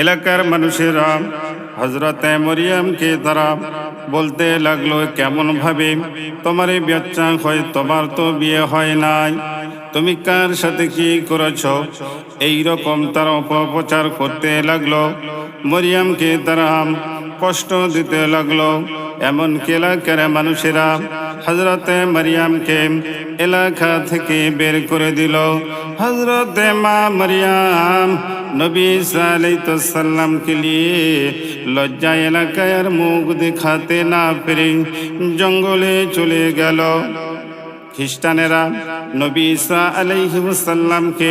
এলাকার মানুষেরা হজরতে মরিয়ামকে তারা বলতে লাগল, কেমন ভাবে? তোমার এই বাচ্চা হয়, তোমার তো বিয়ে হয় নাই। তুমি কার সাথে কি করেছ? এই রকম তারা অপপ্রচার করতে লাগল। মরিয়ামকে তারা কষ্ট দিতে লাগল। এমন এলাকার মানুষেরা হজরতে মারিয়ামকে এলাকা থেকে বের করে দিল। হজরতে মা মারিয়াম নবী সাল্লামকে নিয়ে লজ্জা এলাকায় আর মুখ দেখাতে না পেরে জঙ্গলে চলে গেল। খ্রিস্টানেরা নবী ঈসা আলাইহিসাল্লামকে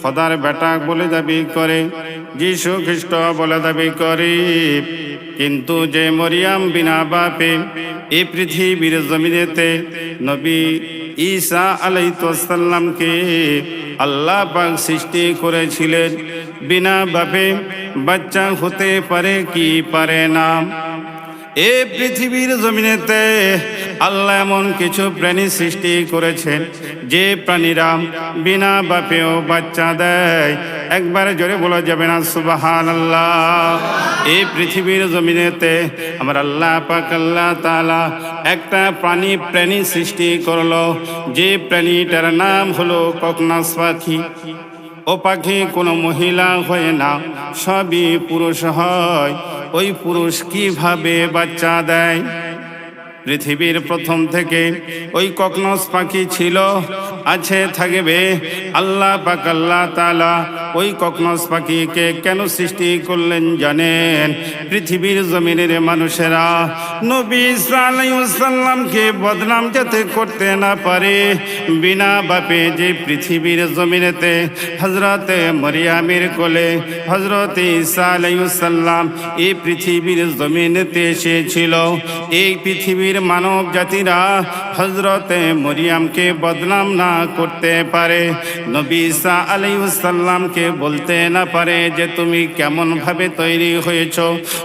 খোদার বেটা বলে দাবি করে, যিশু খ্রিস্ট বলে দাবি করে। কিন্তু যে মরিয়াম বিনা বাপে এই পৃথিবীর জমিনেতে নবী ঈসা আলাইসাল্লামকে আল্লাহ পাক সৃষ্টি করেছিলেন। বিনা বাপে বাচ্চা হতে পারে কি পারে না? এ পৃথিবীর জমিনেতে আল্লাহ এমন কিছু প্রাণী সৃষ্টি করেছেন, যে প্রাণীরা বিনা বাপেও বাচ্চা দেয়। একবারে জোরে বলা যাবে না সুবাহান আল্লাহ এই পৃথিবীর জমিনেতে আমার আল্লাহ পাক, আল্লাহ তালা একটা প্রাণী প্রাণী সৃষ্টি করল, যে প্রাণীটার নাম হলো ককনাস পাখি। ও পাখি কোনো মহিলা হয় না, সবই পুরুষ হয়। ওই পুরুষ কীভাবে বাচ্চা দেয়? পৃথিবীর প্রথম থেকে ওই ককনস পাখি ছিল, আছে থাকবে আল্লাহ পাক, আল্লাহ তালা ওই ককনস পাখিকে কেন সৃষ্টি করলেন জানেন? পৃথিবীর জমিনের মানুষেরা নবী সাল্লামকে বদনাম যাতে করতে না পারে, বিনা বাপে যে পৃথিবীর জমিনেতে হজরতে মরিয়ামের কোলে হজরত ঈসা আলাইসাল্লাম এই পৃথিবীর জমিনেতে এসেছিল, এই পৃথিবীর মানব জাতিরা হজরতে মরিয়ামকে বদনাম না করতে পারে। নবী আলাইসাল্লামকে বলতে না পারে যে, তুমি কেমনভাবে তৈরি হয়েছ?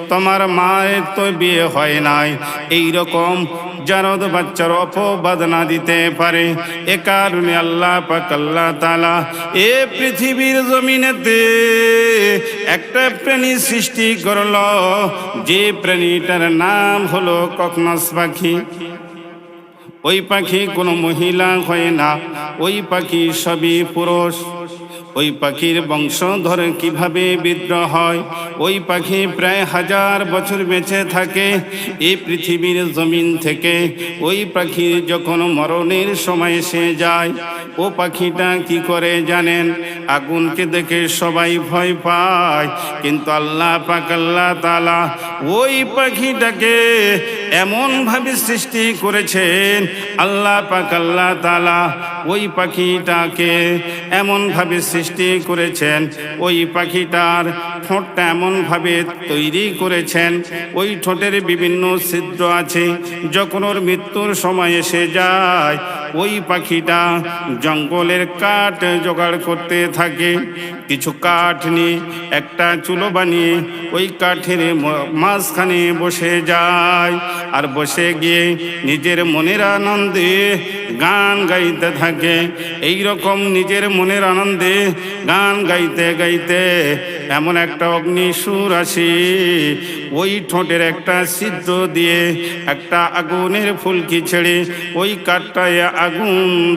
তোমার মায়ের তো বিয়ে হয় নাই। এই রকম জারদ বাচ্চার অপবাদ না দিতে পারে। এ কারণে আল্লাহ পাক, আল্লাহ তালা এ পৃথিবীর জমিনেতে একটা প্রাণী সৃষ্টি করল। যে প্রাণীটার নাম হলো ককনস পাখি। ওই পাখি কোনো মহিলা হয় না। ওই পাখি সবই পুরুষ। ওই পাখির বংশধর কীভাবে বিদ্রোহ হয়? ওই পাখি প্রায় হাজার বছর বেঁচে থাকে। এই পৃথিবীর জমিন থেকে ওই পাখি যখন মরণের সময় এসে যায়, ও পাখিটা কি করে জানেন? আগুনকে দেখে সবাই ভয় পায়। কিন্তু আল্লাহ পাক, আল্লাহ তালা ওই পাখিটাকে এমন ভাবে সৃষ্টি করেছেন, আল্লাহ পাক, আল্লাহ তালা ওই পাখিটাকে এমনভাবে সৃষ্টি করেছেন, ওই পাখিটার ঠোঁটটা এমনভাবে তৈরি করেছেন, ওই ঠোঁটের বিভিন্ন ছিদ্র আছে, যখন ওর মৃত্যুর সময় এসে যায় ওই পাখিটা জঙ্গলের কাঠ জোগাড় করতে থাকে। কিছু কাঠ নিয়ে একটা চুলো বানিয়ে ওই কাঠের মাঝখানে বসে যায়। আর বসে গিয়ে নিজের মনের আনন্দে গান গাইতে থাকে। এই রকম নিজের মনের আনন্দে গান গাইতে গাইতে এমন একটা অগ্নি সুর আসে। ওই ঠোঁটের একটা সিদ্ধ দিয়ে একটা আগুনের ফুলকি ছেড়ে ওই কাঠটায় আগুন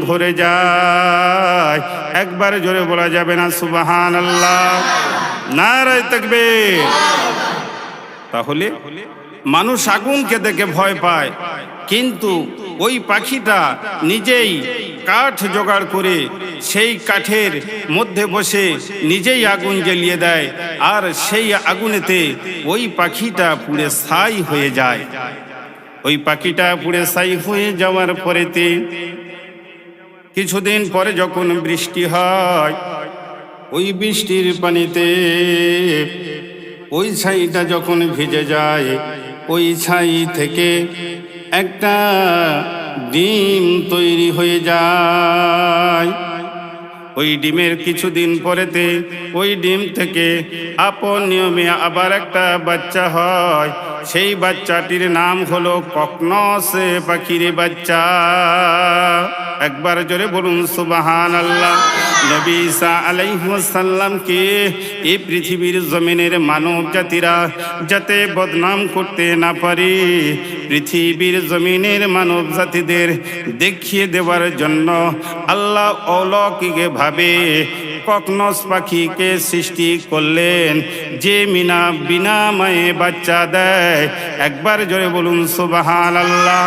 ধরে যায়। একবার জোরে বলা যাবে না সুবাহান আল্লাহ নারায় থাকবে তাহলে মানুষ আগুনকে দেখে ভয় পায়, কিন্তু ওই পাখিটা নিজেই কাঠ জোগাড় করে সেই কাঠের মধ্যে বসে নিজেই আগুন জ্বালিয়ে দেয়, আর সেই আগুনেতে ওই পাখিটা পুড়ে ছাই হয়ে যায়। ওই পাখিটা পুড়ে সাই হয়ে যাওয়ার পরেতে কিছুদিন পরে যখন বৃষ্টি হয়, ওই বৃষ্টির পানিতে ওই ছাইটা যখন ভিজে যায়, ওই ছাই থেকে একটা ডিম তৈরি হয়ে যায়। ওই ডিমের কিছুদিন পরেতে ওই ডিম থেকে আপন নিয়মে আবার একটা বাচ্চা হয়। সেই বাচ্চাটির নাম হলো ককনস পাখির বাচ্চা। একবার জোরে বলুন সুবাহান আল্লাহ নবী ঈসা আলাইহাল্লামকে এই পৃথিবীর জমিনের মানব জাতিরা যাতে বদনাম করতে না পারে, পৃথিবীর জমিনের মানব জাতিদের দেখিয়ে দেওয়ার জন্য আল্লাহ অলৌকিকে ভাবে, ককনস পাখিকে সৃষ্টি করলেন। যে মিনা বিনা মায়ে বাচ্চা দেয়, একবার জোরে বলুন সুবাহান আল্লাহ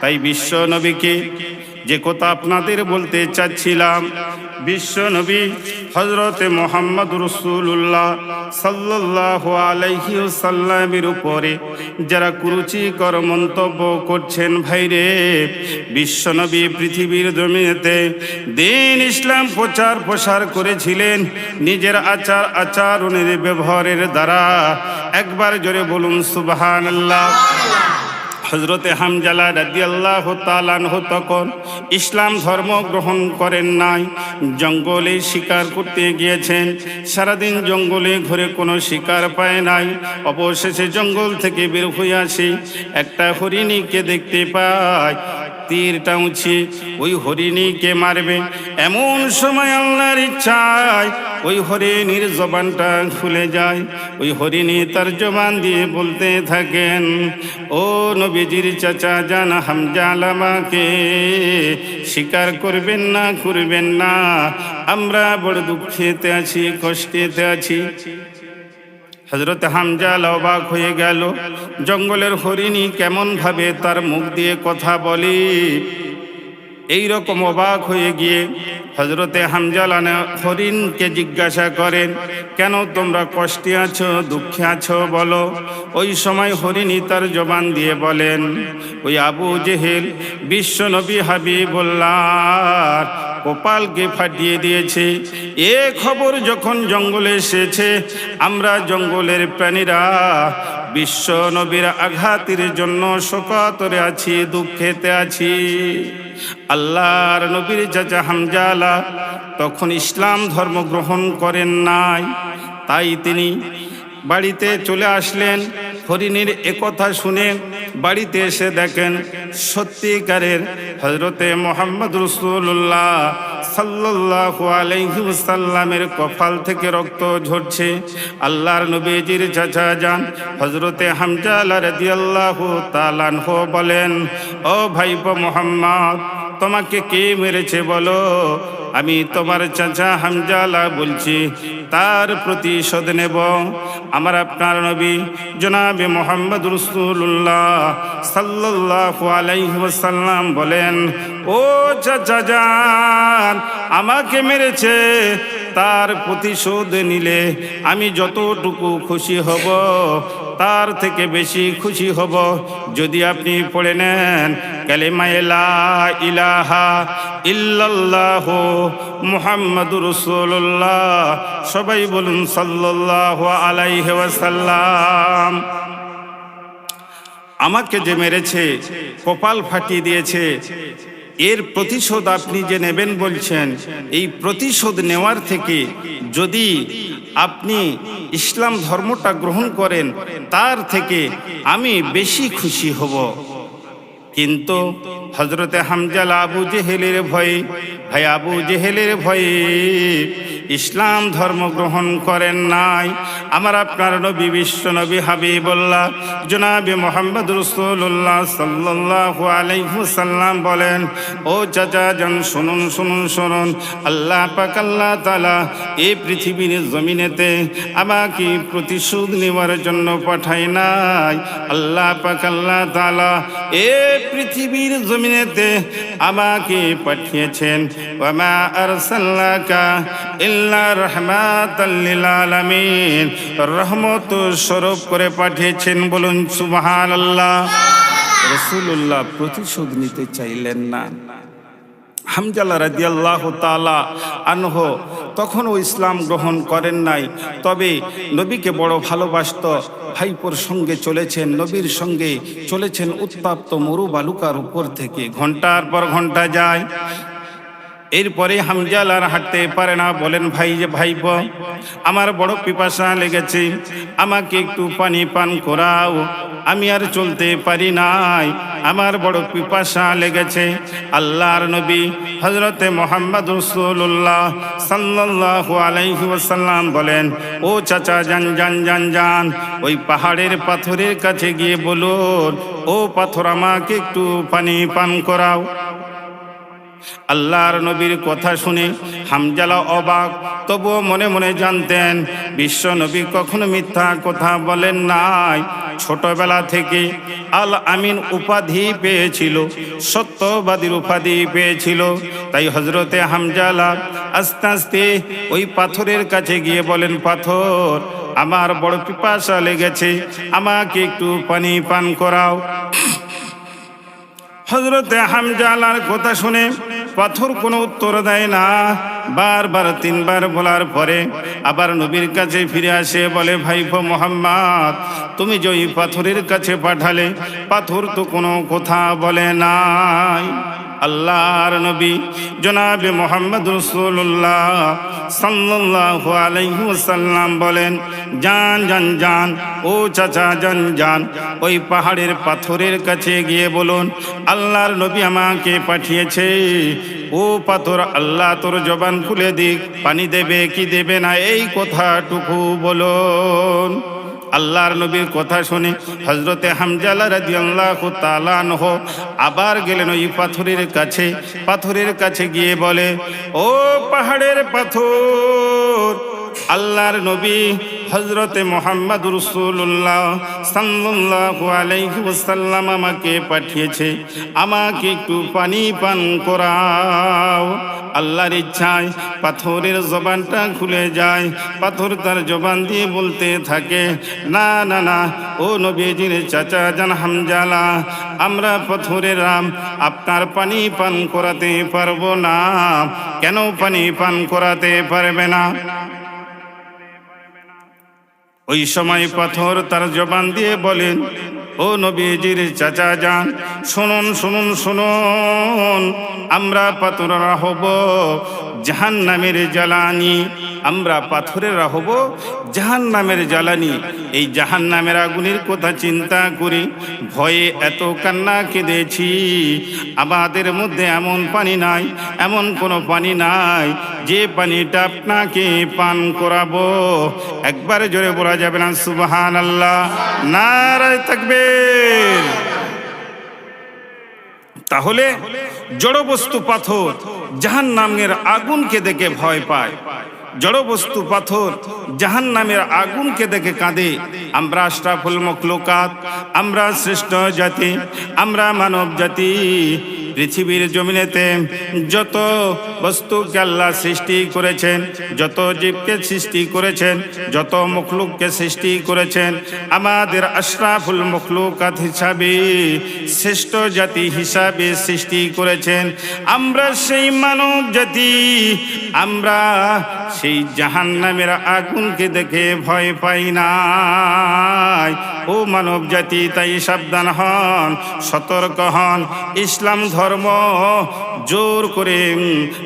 তাই বিশ্ব নবীকে যে কথা আপনাদের বলতে চাচ্ছিলাম, বিশ্ব নবী হজরতে মোহাম্মদ রসুল্লাহ সাল্লাহ আলাইহি সাল্লামের উপরে যারা কুরুচিকর মন্তব্য করছেন, ভাইরে, বিশ্ব নবী পৃথিবীর জমিনেতে দিন ইসলাম প্রচার প্রসার করেছিলেন, নিজের আচার আচরণের ব্যবহারের দ্বারা। একবার জোরে বলুন সুবহান আল্লাহ হজরতে হামজালা রাজিয়াল্লাহ তালানহ তখন ইসলাম ধর্ম গ্রহণ করেন নাই। জঙ্গলে শিকার করতে গিয়েছেন। সারাদিন জঙ্গলে ঘুরে কোনো শিকার পায় নাই। অবশেষে জঙ্গল থেকে বের হয়ে আসি। একটা হরিণীকে দেখতে পায়। তীরটা উঁচি, ওই হরিণীকে মারবে। এমন সময় আল্লাহর ইচ্ছায় ওই হরিণীর জবানটা খুলে যায়। ওই হরিণী তার জবান দিয়ে বলতে থাকেন, ও নবীজির চাচা জান হামজাল আমাকে স্বীকার করবেন না করবেন না। আমরা বড় দুঃখেতে আছি, কষ্টেতে আছি। হজরত হামজাল অবাক হয়ে গেল। জঙ্গলের হরিণী কেমন ভাবে তার মুখ দিয়ে কথা বলে। এই রকম অবাক হয়ে গিয়ে হজরতে হামজালানা হরিণকে জিজ্ঞাসা করেন, কেন তোমরা কষ্টে আছো, দুঃখে আছো? বলো। ওই সময় হরিণী তার জবান দিয়ে বলেন, ওই আবু জেহেল বিশ্ব নবী হাবিবুল্লাহ। কপালকে ফাটিয়ে দিয়েছে। এ খবর যখন জঙ্গলে এসেছে, আমরা জঙ্গলের প্রাণীরা বিশ্ব নবীর আঘাতের জন্য শোকাতরে আছি, দুঃখেতে আছি। আল্লাহর নবীর চাচা হামজালা তখন ইসলাম ধর্ম গ্রহণ করেন নাই। তাই তিনি বাড়িতে চলে আসলেন। হরিণীর একথা শুনে বাড়িতে এসে দেখেন সত্যিকারের হজরতে মোহাম্মদ রসুল্লাহ সাল্লাহ আলাইসাল্লামের কপাল থেকে রক্ত ঝরছে। আল্লাহর নবীজির চাচা যান হজরতে হামজালা রাদিয়াল্লাহ তালানহ বলেন, ও ভাইপ মোহাম্মদ, তোমাকে কে মেরেছে বলো? আমি তোমার চাচা হামজালা বলছি, তার প্রতিশোধ নেব। আমার আপনার নবী জনাবে মোহাম্মদ রসুল্লাহ সাল্লাহ আলাইসাল্লাম বলেন, ও চাচা যান আমাকে মেরেছে তার প্রতিশোধ নিলে আমি যতটুকু খুশি হব, তার থেকে বেশি খুশি হব। যদি আপনি পড়ে নেন কালেমায়লা ইলাহা ইল্লাল্লাহ মুহাম্মাদুর রাসূলুল্লাহ, সবাই বলুন সাল্লাল্লাহু আলাইহি ওয়াসাল্লাম। আমাকে যে মেরেছে, কপাল ফাটিয়ে দিয়েছে এর প্রতিশোধ আপনি যে নেবেন বলছেন, এই প্রতিশোধ নেওয়ার থেকে যদি আপনি ইসলাম ধর্মটা গ্রহণ করেন, তার থেকে আমি বেশি খুশি হব। কিন্তু হজরতে হামজাল আবু জেহেলের ভয়ে, ভাই আবু জেহেলের ভয়ে ইসলাম ধর্ম গ্রহণ করেন নাই। আমার আপনার নবী বিশ্ব নবী হাবিবুল্লাহ, জনাবি মোহাম্মদ রসুল্লাহ সাল্লাহ আলাইহুসাল্লাম বলেন, ও চাচা জন শুনুন শুনুন শুনুন। আল্লাহ পাক, আল্লাহ তালা এই পৃথিবীর জমিনেতে আমাকে প্রতিশোধ নেওয়ার জন্য পাঠাই নাই। আল্লাহ পাক, আল্লাহ তালা এ পৃথিবীর জমিনেতে আমাকে পাঠিয়েছেন। ওমা আরসাল্লাকা ইল্লা রহমাতাল লিল আলামিন রহমত স্বরূপ করে পাঠিয়েছেন বলুন সুবহানাল্লাহ। রাসূলুল্লাহ প্রতিশোধ নিতে চাইলেন না। হামজালা রাজিয়াল্লাহ তালা আনহ তখনও ইসলাম গ্রহণ করেন নাই। তবে নবীকে বড় ভালোবাসত ভাইপোর সঙ্গে চলেছেন, নবীর সঙ্গে চলেছেন উত্তাপ্ত মরু বালুকার উপর থেকে। ঘণ্টার পর ঘণ্টা যায় এরপরে হামজাল আর হাঁটতে পারে না। বলেন, ভাই যে ভাইপ, আমার বড় পিপাসা লেগেছে। আমাকে একটু পানি পান করাও। আমি আর চলতে পারি নাই। আমার বড় পিপাসা লেগেছে। আল্লাহর নবী হজরতে মোহাম্মদ রসুল্লাহ সাল্লাহ আলাইহি ওয়াসাল্লাম বলেন, ও চাচা, যান যান যান যান। ওই পাহাড়ের পাথরের কাছে গিয়ে বলুন, ও পাথর, আমাকে একটু পানি পান করাও। আল্লাহর নবীর কথা শুনে হামজালা অবাক, তবুও মনে মনে জানতেন, বিশ্ব নবী কখনো মিথ্যা কথা বলেন নাই। ছোটবেলা থেকে আল আমিন উপাধি পেয়েছিল সত্যবাদীর উপাধি পেয়েছিল। তাই হজরতে হামজালা আস্তে আস্তে ওই পাথরের কাছে গিয়ে বলেন, পাথর, আমার বড় পিপাসা লেগেছে, আমাকে একটু পানি পান করাও। হজরতে হামজালার কথা শুনে পাথর কোনো উত্তর দেয় না। বারবার, তিনবার বলার পরে আবার নবীর কাছে ফিরে আসে, বলে ভাইফো মোহাম্মদ, তুমি যে ওই পাথরের কাছে পাঠালে, পাথর তো কোনো কথা বলে নাই। আল্লাহর নবী জনাবে মোহাম্মদ রসুল্লাহ সাল্লাল্লাহু আলাইহি ওয়াসাল্লাম বলেন যান যান যান ও চাচা যান যান ওই পাহাড়ের পাথরের কাছে গিয়ে বলুন, আল্লাহর নবী আমাকে পাঠিয়েছে। ও পাথর, আল্লাহ তোর জবান খুলে দিক, পানি দেবে কি দেবে না, এই কথাটুকু বলুন। আল্লাহর নবীর কথা শুনে হজরতে হামজালা রাদিয়াল্লাহু তাআলা আনহু আবার গেলেন ওই পাথরের কাছে। পাথরের কাছে গিয়ে বলে, ও পাহাড়ের পাথর, আল্লাহর নবী হজরতে মোহাম্মদ রসুল্লাহ সাল্লাল্লাহু আলাইহি ওয়াসাল্লাম আমাকে পাঠিয়েছে। আমাকে একটু পানি পান করাও। আল্লাহর ইচ্ছায় পাথরের জবানটা খুলে যায়। পাথর তার জবান দিয়ে বলতে থাকে, না না না, ও নবীজির চাচা জান হামজালা, আমরা পাথরের রাম, আপনার পানি পান করাতে পারব না। কেন পানি পান করাতে পারবে না? ওই সময় পাথর তার জবান দিয়ে বলেন ও নবীজির চাচা যান শুনুন শুনুন শুনুন আমরা পাতুরা হব জাহান নামের জ্বালানি। আমরা পাথরেরা হব জাহান নামের জ্বালানি। এই জাহান নামের আগুনের কথা চিন্তা করি ভয়ে এত কান্না কেঁদেছি। আমাদের মধ্যে এমন পানি নাই, এমন কোনো পানি নাই, যে পানিটা আপনাকে পান করাবো। একবার জোরে বলা যাবে না সুবাহান আল্লাহ নারায় থাকবে তাহলে জড়বস্তু পাথর জাহান নামের আগুনকে দেখে ভয় পায়। জড়বস্তু পাথর জাহান নামের আগুনকে দেখে কাঁদে। আমরা আশরাফুল আমরা শ্রেষ্ঠ জাতি, আমরা মানব জাতি। পৃথিবীর জমিনেতে যত বস্তুকে আল্লাহ সৃষ্টি করেছেন, যত জীবকে সৃষ্টি করেছেন, যত মখলুককে সৃষ্টি করেছেন, আমাদের আশরাফুল মখলুকাত হিসাবে, শ্রেষ্ঠ জাতি হিসাবে সৃষ্টি করেছেন। আমরা সেই মানব জাতি, আমরা সেই জাহান নামের আগুনকে দেখে ভয় পাই না ও মানব জাতি, তাই সাবধান হন, সতর্ক হন, ইসলাম ধর্ম জোর করে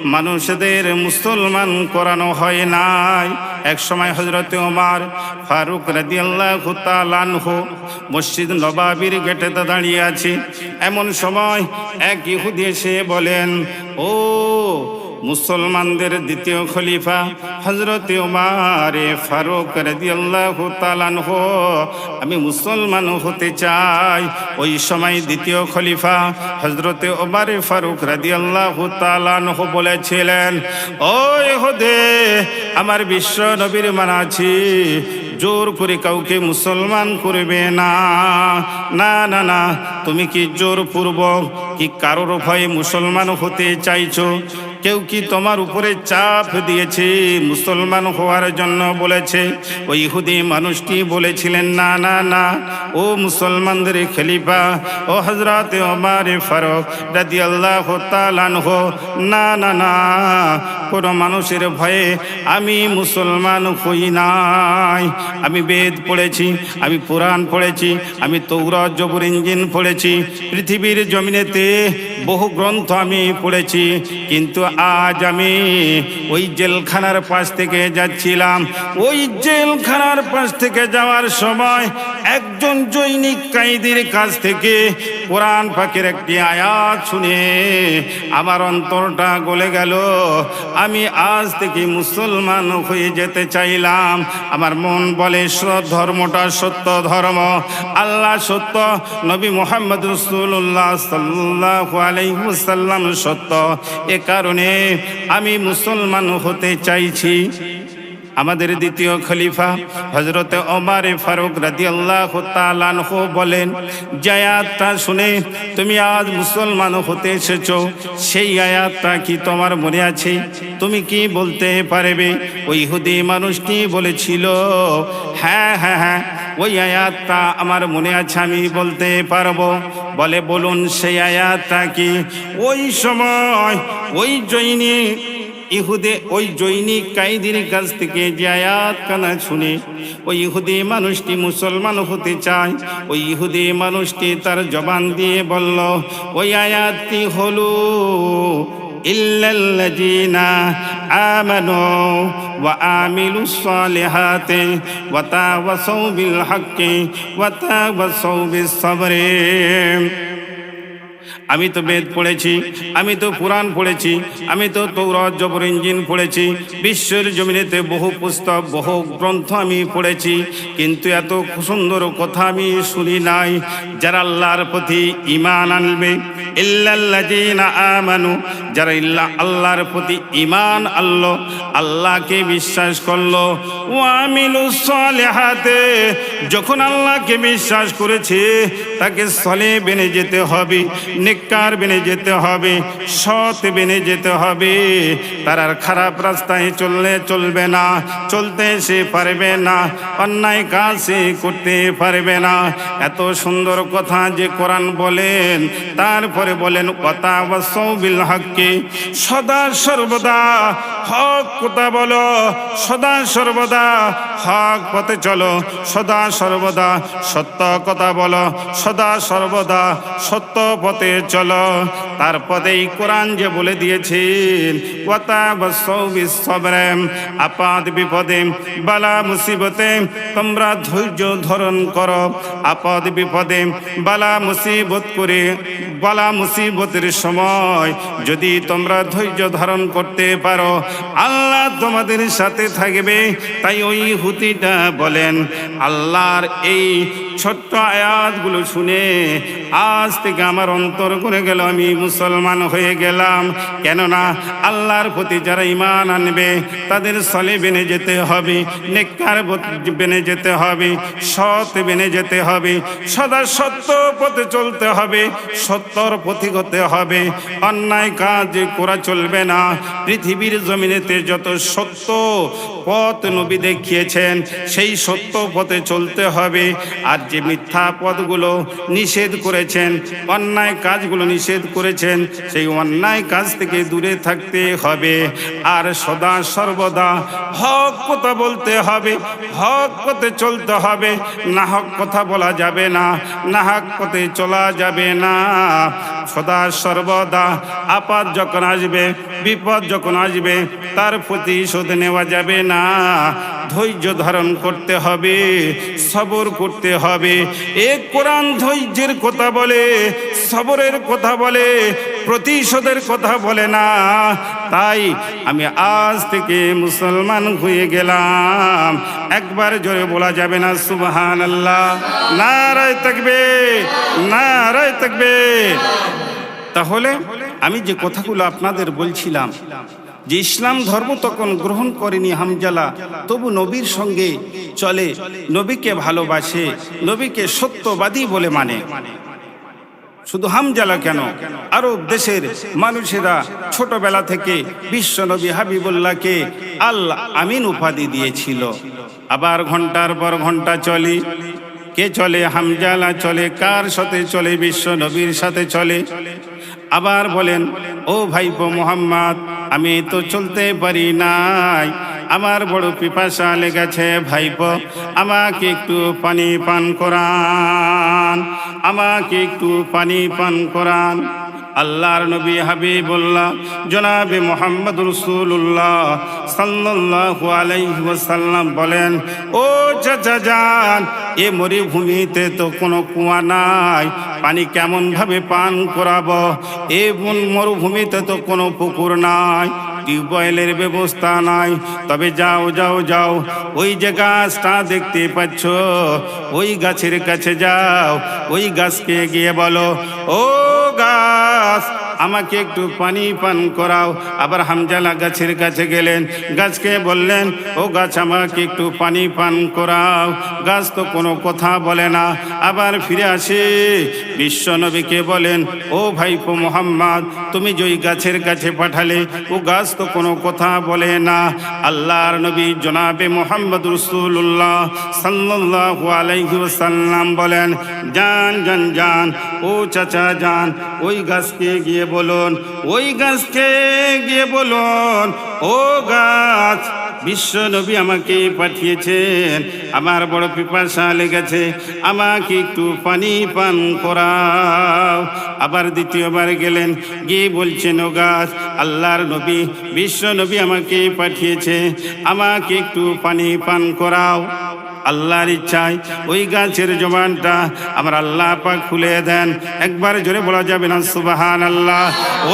মানুষদের মুসলমান করানো হয় নাই। এক সময় হজরত ওমার ফারুক রাদিয়াল্লাহু তাআলাহু মসজিদ নবাবির গেটে দাঁড়িয়ে আছে। এমন সময় এক ইহুদি এসে বলেন, ও মুসলমানদের দ্বিতীয় খলিফা হজরত উমারে ফারুক রাদিয়াল্লাহু তাআলাহু আমি মুসলমান হতে চাই। ওই সময় দ্বিতীয় খলিফা হজরত ওমারে ফারুক রাদিয়াল্লাহু তাআলাহু বলেছিলেন, ও ইহুদে, আমার বিশ্ব নবীর মানাছি। জোর করে কাউকে মুসলমান করবে না। না না না, তুমি কি জোর পূর্বক কি কারোর ভয়ে মুসলমান হতে চাইছো? কেউ কি তোমার উপরে চাপ দিয়েছে? মুসলমান হওয়ার জন্য বলেছে। ওই হুদি মানুষটি বলেছিলেন, না না না। ও মুসলমানদের খেলিফা। ও হজরত ওমারে ফারুক রাদি আল্লাহ না না না। কোনো মানুষের ভয়ে আমি মুসলমান হই নাই। আমি বেদ পড়েছি, আমি পুরাণ পড়েছি, আমি তৌরত জবুর ইঞ্জিন পড়েছি, পৃথিবীর জমিনেতে বহু গ্রন্থ আমি পড়েছি। কিন্তু আজ আমি ওই জেলখানার পাশ থেকে যাচ্ছিলাম। ওই জেলখানার পাশ থেকে যাওয়ার সময় একজন জৈনিক কাইদির কাছ থেকে কোরআন পাখির একটি আয়াত শুনে আমার অন্তরটা গলে গেল। আমি আজ থেকে মুসলমান হয়ে যেতে চাইলাম। আমার মন বলে ধর্মটা সত্য ধর্ম। আল্লাহ সত্য, নবী মোহাম্মদ রসুল্লাহ সাল্লাহ আলাইসাল্লাম সত্য। এ কারণে আমি মুসলমান হতে চাইছি। আমাদের দ্বিতীয় খলিফা হজরতে ওমারে ফারুক রাদি আল্লাহ তালানহ বলেন, যে শুনে তুমি আজ মুসলমান হতে এসেছ, সেই আয়াতটা কি তোমার মনে আছে? তুমি কি বলতে পারবে? ওই হুদি মানুষ কি বলেছিল হ্যাঁ হ্যাঁ হ্যাঁ ওই আয়াতটা আমার মনে আছে, আমি বলতে পারব। বলে, বলুন সেই আয়াতটা কি? ওই সময় ওই জৈনী ইহুদে ওই জৈনিক কাইদির কাছ থেকে যে আয়াত কানা শুনে, ওই ইহুদি মানুষটি মুসলমান হতে চায়। ওই ইহুদি মানুষটি তার জবান দিয়ে বলল, ওই আয়াতটি হলো, ইল্লাল্লাযীনা আমানু ওয়া আমি তো বেদ পড়েছি, আমি তো পুরাণ পড়েছি, আমি তো তৌরত জবর ইঞ্জিন পড়েছি, বিশ্বের জমিনেতে বহু পুস্তক, বহু গ্রন্থ আমি পড়েছি, কিন্তু এত সুন্দর কথা আমি শুনি নাই, যারা আল্লাহর প্রতি ইমান আনবে ইল্লাল্লাযীনা আমানু, যারা ইল্লা আল্লাহর প্রতি ইমান আনলো, আল্লাহকে বিশ্বাস করল। ও আমিলু সালেহাতে, যখন আল্লাহকে বিশ্বাস করেছে, তাকে সলে বেনে যেতে হবে নেককার বেনে যেতে হবে, সৎ বেনে যেতে হবে। তার আর খারাপ রাস্তায় চললে চলবে না, চলতে সে পারবে না, অন্যায় কাজ সে করতে পারবে না। এত সুন্দর কথা যে কোরআন বলেন, তারপরে বলেন, কথা বিল হককে। সদা সর্বদা হক কথা বলো, সদা সর্বদা হক পথে চলো, সদা সর্বদা সত্য কথা বলো, সদা সর্বদা সত্য পথে চলো। তার পদেই কোরআন যে বলে দিয়েছেন ওয়াতা বিশ্বরেম আপাদ বিপদে, বালা মুসিবতে, তোমরা ধৈর্য ধারণ করো আপদ বিপদে, বালা মুসিবত করে, বালা মুসিবতের সময় যদি তোমরা ধৈর্য ধারণ করতে পারো, আল্লাহ তোমাদের সাথে থাকবে। তাই ওই হুতিটা বলেন, আল্লাহর এই ছোট্ট আয়াতগুলো শুনে আজ থেকে আমার অন্তর করে গেল, আমি মুসলমান হয়ে গেলাম। কেননা আল্লাহর প্রতি যারা ইমান আনবে, তাদের সলে বেনে যেতে হবে, নেককার বেনে যেতে হবে, সৎ বেনে যেতে হবে, সদা সত্য পথে চলতে হবে, সত্যর পথিক হতে হবে। অন্যায় কাজ করা চলবে না, পৃথিবীর জমিনেতে যত সত্য পথ নবী দেখিয়েছেন, সেই সত্য পথে চলতে হবে। আর যে মিথ্যা পথগুলো নিষেধ করেছেন, অন্যায় কাজগুলো নিষেধ করেছেন, সেই অন্যায় কাজ থেকে দূরে থাকতে হবে। আর সদা সর্বদা হক কথা বলতে হবে, হক পথে চলতে হবে। না হক কথা বলা যাবে না না হক পথে চলা যাবে না। সদা সর্বদা আপাত যখন আসবে, বিপদ যখন আসবে, তার প্রতিশোধ নেওয়া যাবে না। ধৈর্য ধারণ করতে হবে, সবর করতে হবে। এ কোরআন ধৈর্যের কথা বলে, সবরের কথা বলে, প্রতিশোধের কথা বলে না। তাই আমি আজ থেকে মুসলমান হয়ে গেলাম। একবার জোরে বলা যাবে না সুবহান আল্লাহ নারায় থাকবে নারায় থাকবে তাহলে আমি যে কথাগুলো আপনাদের বলছিলাম যে ইসলাম ধর্ম তখন গ্রহণ করেনি হামজালা, তবু নবীর সঙ্গে চলে। নবীকে ভালোবাসে, নবীকে সত্যবাদী বলে মানে। শুধু হামজালা কেন? আরব দেশের মানুষেরা ছোটবেলা থেকে বিশ্বনবী হাবিবুল্লাহকে আল্লাহ আমিন উপাধি দিয়েছিল। আবার ঘণ্টার পর ঘণ্টা চলে। কে চলে হামজালা চলে? কার সাথে চলে? বিশ্ব নবীর সাথে চলে। আবার বলেন, ও ভাইপো মোহাম্মদ, আমি তো চলতে পারি নাই। আমার বড় পিপাসা লেগেছে ভাইপো, আমাকে একটু পানি পান করান, আমাকে একটু পানি পান করান। আল্লাহর নবী হাবিবুল্লাহ, জনাবে মোহাম্মদ রসুল্লাহ সাল্লু আলাইসাল্লাম বলেন, ও চাচা যান এ মরুভূমিতে তো কোনো কুয়া নাই, পানি কেমনভাবে পান করাব? এ মরুভূমিতে তো কোনো পুকুর নাই টিউবওয়েলের ব্যবস্থা নাই। তবে যাও যাও যাও, ওই যে গাছটা দেখতে পাচ্ছ, ওই গাছের কাছে যাও, ওই গাছকে গিয়ে বলো, ও গাছ আমাকে একটু পানি পান করাও। আবার হামজালা গাছের কাছে গেলেন। গাছকে বললেন, ও গাছ, আমাকে একটু পানি পান করাও। গাছ তো কোনো কথা বলে না। আবার ফিরে আসে। বিশ্ব নবীকে বলেন, ও ভাইপো মোহাম্মদ, তুমি যে গাছের কাছে পাঠালে, ও গাছ তো কোনো কথা বলে না। আল্লাহর নবী জনাবে মোহাম্মদ রসুল্লাহ সাল্লাল্লাহু আলাইহি ওয়াসাল্লাম বলেন যান যান যান ও চাচা যান ওই গাছকে গিয়ে বলুন, ওই গাছকে গিয়ে বলুন, ও গাছ, বিশ্ব নবী আমাকে পাঠিয়েছেন, আমার বড় পিপাসা লেগেছে, আমাকে একটু পানি পান করাও। আবার দ্বিতীয়বার গেলেন, গিয়ে বলছেন, ও গাছ, আল্লাহর নবী, বিশ্ব নবী আমাকে পাঠিয়েছে, আমাকে একটু পানি পান করাও। আল্লাহর ইচ্ছায় ওই গাছের জবানটা আমার আল্লাহ পাক খুলে দেন। একবার জোরে বলা যাবে না সুবাহান আল্লাহ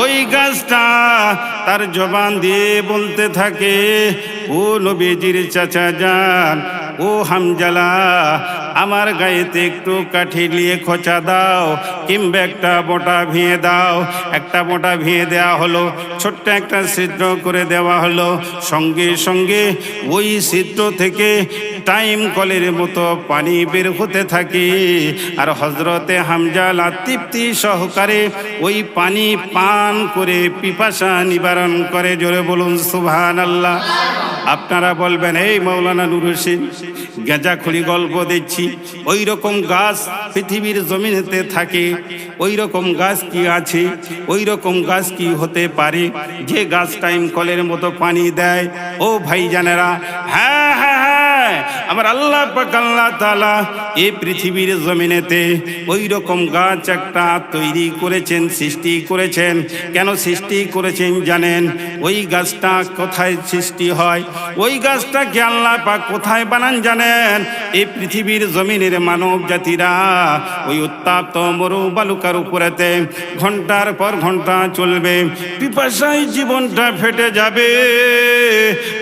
ওই গাছটা তার জবান দিয়ে বলতে থাকে, ও নবীজির চাচা যান ও হামজালা আমার গায়েতে একটু কাঠি নিয়ে খোঁচা দাও, কিংবা একটা মোটা ভিয়ে দাও। একটা মোটা ভিয়ে দেওয়া হলো, ছোট্ট একটা ছিদ্র করে দেওয়া হলো। সঙ্গে সঙ্গে ওই ছিদ্র থেকে টাইম কলের মতো পানি বের হতে থাকে। আর হজরতে হামজালা তৃপ্তি সহকারে ওই পানি পান করে পিপাসা নিবারণ করে। জোরে বলুন সুবহান আল্লাহ আপনারা বলবেন, এই মৌলানা নুর খুলি গল্প দিচ্ছি। ওই রকম গাছ পৃথিবীর জমিনেতে থাকে। ওই রকম গাছ কি আছে? ওই রকম গাছ কি হতে পারে? যে গাছ টাইম কলের মতো পানি দেয়। ও ভাই জানেরা হ্যাঁ হ্যাঁ হ্যাঁ আমার আল্লাহ তাআলা এই পৃথিবীর জমিনেতে ওই রকম গাছ একটা তৈরি করেছেন, সৃষ্টি করেছেন। কেন সৃষ্টি করেছেন জানেন? ওই গাছটা কোথায় সৃষ্টি হয়? ওই গাছটাকে আল্লাহ পাক কোথায় বানান জানেন? এই পৃথিবীর জমিনের মানব জাতিরা ওই উত্তাপ্ত মরু বালুকার উপরেতে ঘণ্টার পর ঘণ্টা চলবে। পিপাসায় জীবনটা ফেটে যাবে।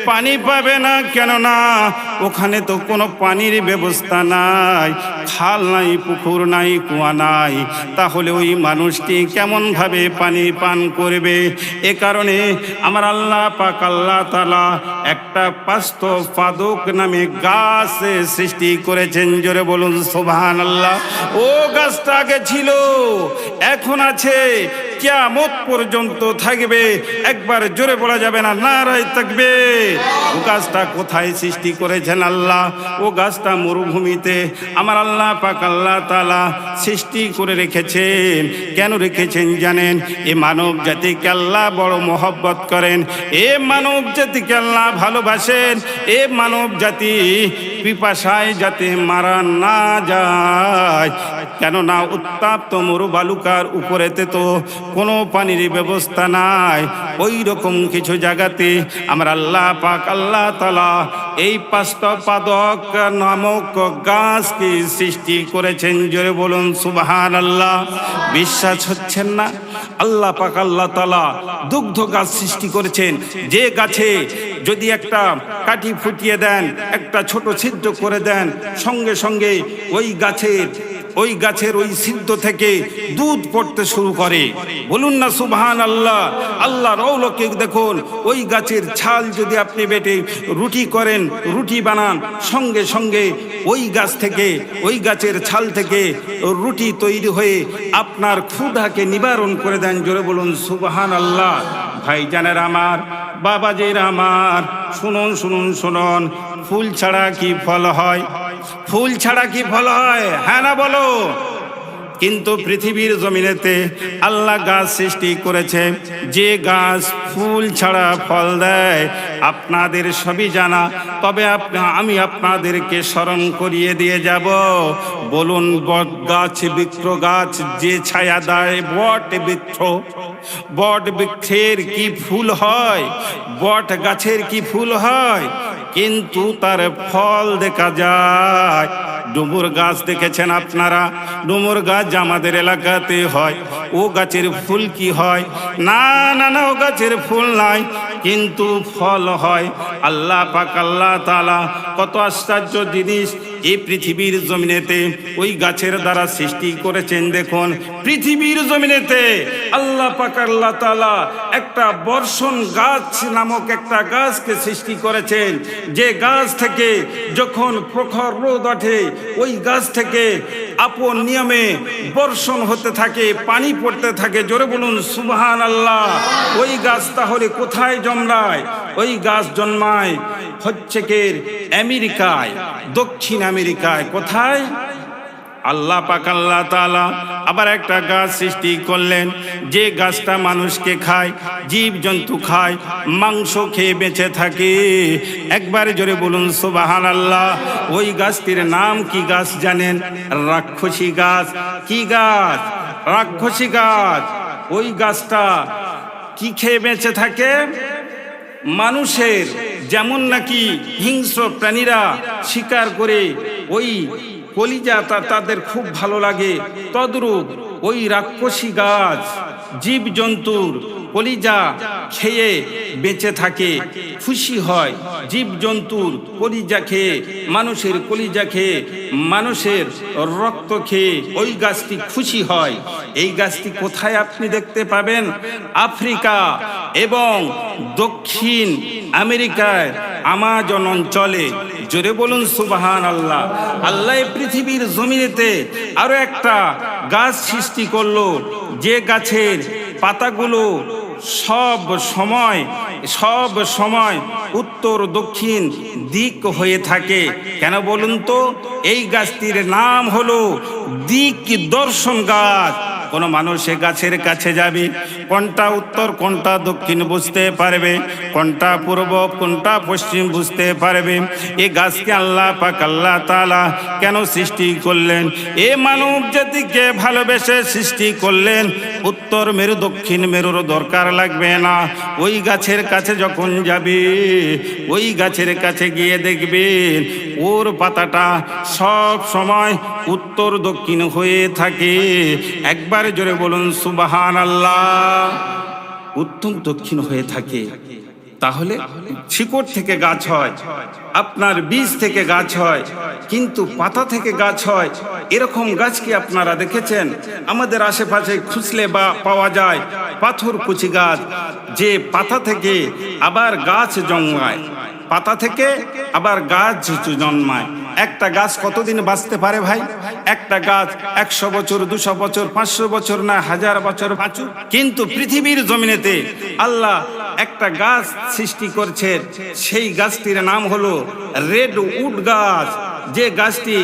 পানি পাবে না কেন না ওখানে তো কোনো পানির ব্যবস্থা নাই, খাল নাই, পুকুর নাই, কুয়া নাই। তাহলে ওই মানুষটি কেমনভাবে পানি পান করবে? এ কারণে আমার আল্লাহ পাক আল্লাহ তালা একটা পাস্ত পাদক নামে গাছ সৃষ্টি করেছেন। জোরে বলুন সোভান আল্লাহ ও গাছটা আগে ছিল, এখন আছে। কিয়ামত পর্যন্ত থাকবে। একবার জোরে বলা যাবে না, নারায় থাকবে ও গাছটা কোথায় সৃষ্টি করেছেন আল্লাহ? ও গাছটা মরুভূমিতে আমার আল্লাহ পাক আল্লাহ তালা সৃষ্টি করে রেখেছেন। কেন রেখেছেন জানেন? এ মানব জাতিকে আল্লাহ বড় মহব্বত করেন। এ মানব জাতিকে আল্লাহ ভালোবাসেন। এ মানব জাতি পিপাসায় যাতে মারা না যায়। কেননা উত্তাপ্ত মরু বালুকার উপরেতে তো কোনো পানির ব্যবস্থা নাই। ওই রকম কিছু জায়গাতে আমরা আল্লাহ পাক, আল্লাহ তালা এই পাঁচটা পাদক নামক গাছকে সৃষ্টি করেছেন। জোরে বলুন সুবাহান আল্লাহ বিশ্বাস হচ্ছেন না? আল্লাহ পাক, আল্লাহ তালা দুগ্ধ গাছ সৃষ্টি করেছেন। যে গাছে যদি একটা কাঠি ফুটিয়ে দেন, একটা ছোট ছিদ্র করে দেন, সঙ্গে সঙ্গে ওই গাছের ওই গাছের ওই সিদ্ধ থেকে দুধ পড়তে শুরু করে। বলুন না সুবহান আল্লাহ আল্লাহ রৌলকে দেখুন, ওই গাছের ছাল যদি আপনি বেটে রুটি করেন, রুটি বানান, সঙ্গে সঙ্গে ওই গাছ থেকে, ওই গাছের ছাল থেকে রুটি তৈরি হয়ে আপনার ক্ষুধাকে নিবারণ করে দেন। জোরে বলুন সুবহান আল্লাহ ভাইজানের আমার, বাবাজির আমার, শুনুন শুনুন শুনুন, ফুল ছাড়া কি ফল হয়? ফুল ছাড়া কি ফল হয়? হ্যাঁ না বলো। কিন্তু পৃথিবীর জমিনেতে আল্লাহ গাছ সৃষ্টি করেছে। যে গাছ ফুল ছাড়া ফল দেয়, আপনাদের সবই জানা। তবে আমি আপনাদেরকে স্মরণ করিয়ে দিয়ে যাব। বলুন, বট গাছ বৃক্ষ গাছ যে ছায়া দেয়, বট বৃক্ষ। বট বৃক্ষের কি ফুল হয়? বট গাছের কি ফুল হয়? কিন্তু তার ফল দেখা যায়। ডুমুর গাছ দেখেছেন আপনারা? ডুমুর গাছ আমাদের এলাকাতে হয়। ও গাছের ফুল কি হয়? না না না, ও গাছের ফুল নাই। কিন্তু ফল হয়। আল্লাহ পাক, আল্লাহ তালা কত আশ্চর্য জিনিস। এই পৃথিবীর জমিনেতে ওই গাছের দ্বারা সৃষ্টি করেছেন দেখুন। পৃথিবীর জমিনেতে আল্লাহ পাক, আল্লাহ তালা একটা বর্ষণ গাছ নামক একটা গাছকে সৃষ্টি করেছেন। যে গাছ থেকে যখন প্রখর রোদ ওঠে, ওই গাছ থেকে আপন নিয়মে বর্ষণ হতে থাকে, পানি পড়তে থাকে। জোরে বলুন সুবহান আল্লাহ ওই গাছ তাহলে কোথায় জন্মায়? ওই গাছ জন্মায় হচ্ছে কে? আমেরিকায়, দক্ষিণ আমেরিকায়, কোথায়? আল্লাহ পাক, আল্লাহ তাআলা আবার একটা গাছ সৃষ্টি করলেন। যে গাছটা মানুষকে খায় জীব জন্তু খায়, মাংস খেয়ে বেঁচে থাকে। একবার জোরে বলুন সুবাহান আল্লাহ ওই গাছটির নাম কি গাছ জানেন? রাক্ষসী গাছ। কি গাছ? রাক্ষসী গাছ। ওই গাছটা কি খেয়ে বেঁচে থাকে? মানুষের। যেমন নাকি হিংস্র প্রাণীরা শিকার করে, ওই কলিজা তাদের খুব ভালো লাগে। তদ্রূপ ওই রাক্ষসী গাছ জীব জন্তুর কলিজা খেয়ে বেঁচে থাকে, খুশি হয়। জীব জন্তুর কলিজা খেয়ে, মানুষের কলিজা খেয়ে, মানুষের রক্ত খেয়ে ওই গাছটি খুশি হয়। এই গাছটি কোথায় আপনি দেখতে পাবেন? আফ্রিকা এবং দক্ষিণ আমেরিকায় আমাজন অঞ্চলে। জোরে বলুন সুবাহান আল্লাহ আল্লাহ পৃথিবীর জমিনেতে আরও একটা গাছ সৃষ্টি করল। যে গাছের পাতাগুলো সব সময় সব সময় উত্তর দক্ষিণ দিক হয়ে থাকে। কেন বলুন তো? এই গাছটির নাম হলো দিক দর্শন গাছ। কোনো মানুষ সে গাছের কাছে যাবে। কোনটা উত্তর, কোনটা দক্ষিণ বুঝতে পারবে। কোনটা পূর্ব, কোনটা পশ্চিম বুঝতে পারবে। এ গাছকে আল্লাহ পাক, আল্লাহ তালা কেন সৃষ্টি করলেন? এ মানব জাতিকে ভালোবেসে সৃষ্টি করলেন। উত্তর মেরু, দক্ষিণ মেরুর দরকার লাগবে না। ওই গাছের কাছে যখন যাবে, ওই গাছের কাছে গিয়ে দেখবেন, ওর পাতাটা সব সময় উত্তর দক্ষিণ হয়ে থাকে। একবার জোরে বলুন সুবাহান আল্লাহ উত্তম দক্ষিণ হয়ে থাকে। তাহলে শিকড় থেকে গাছ হয়, আপনার বীজ থেকে গাছ হয়, কিন্তু পাতা থেকে গাছ হয়। এরকম গাছ কি আপনারা দেখেছেন? আমাদের আশেপাশে খুঁজলে বা পাওয়া যায় পাথর কুচি গাছ, যে পাতা থেকে আবার গাছ জন্মায়। পাতা থেকে আবার গাছ জন্মায়। একটা গাছ কতদিন বাঁচতে পারে ভাই? একটা গাছ একশো বছর, দুশো বছর, পাঁচশো বছর না হাজার বছর বাঁচু কিন্তু পৃথিবীর জমিনেতে আল্লাহ একটা গাছ সৃষ্টি করছে। সেই গাছটির নাম হলো রেড উড গাছ। যে গাছটি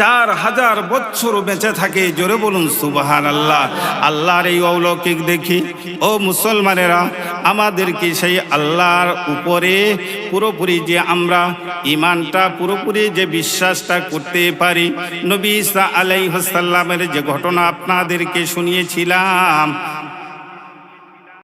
চার হাজার বছর বেঁচে থাকে, জোরে বলুন সুবাহান আল্লাহ আল্লাহর এই অলৌকিক দেখি, ও মুসলমানেরা, আমাদেরকে সেই আল্লাহর উপরে পুরোপুরি যে আমরা ইমানটা পুরোপুরি যে বিশ্বাসটা করতে পারি, নবী ইসা আলাইহাসাল্লামের যে ঘটনা আপনাদেরকে শুনিয়েছিলাম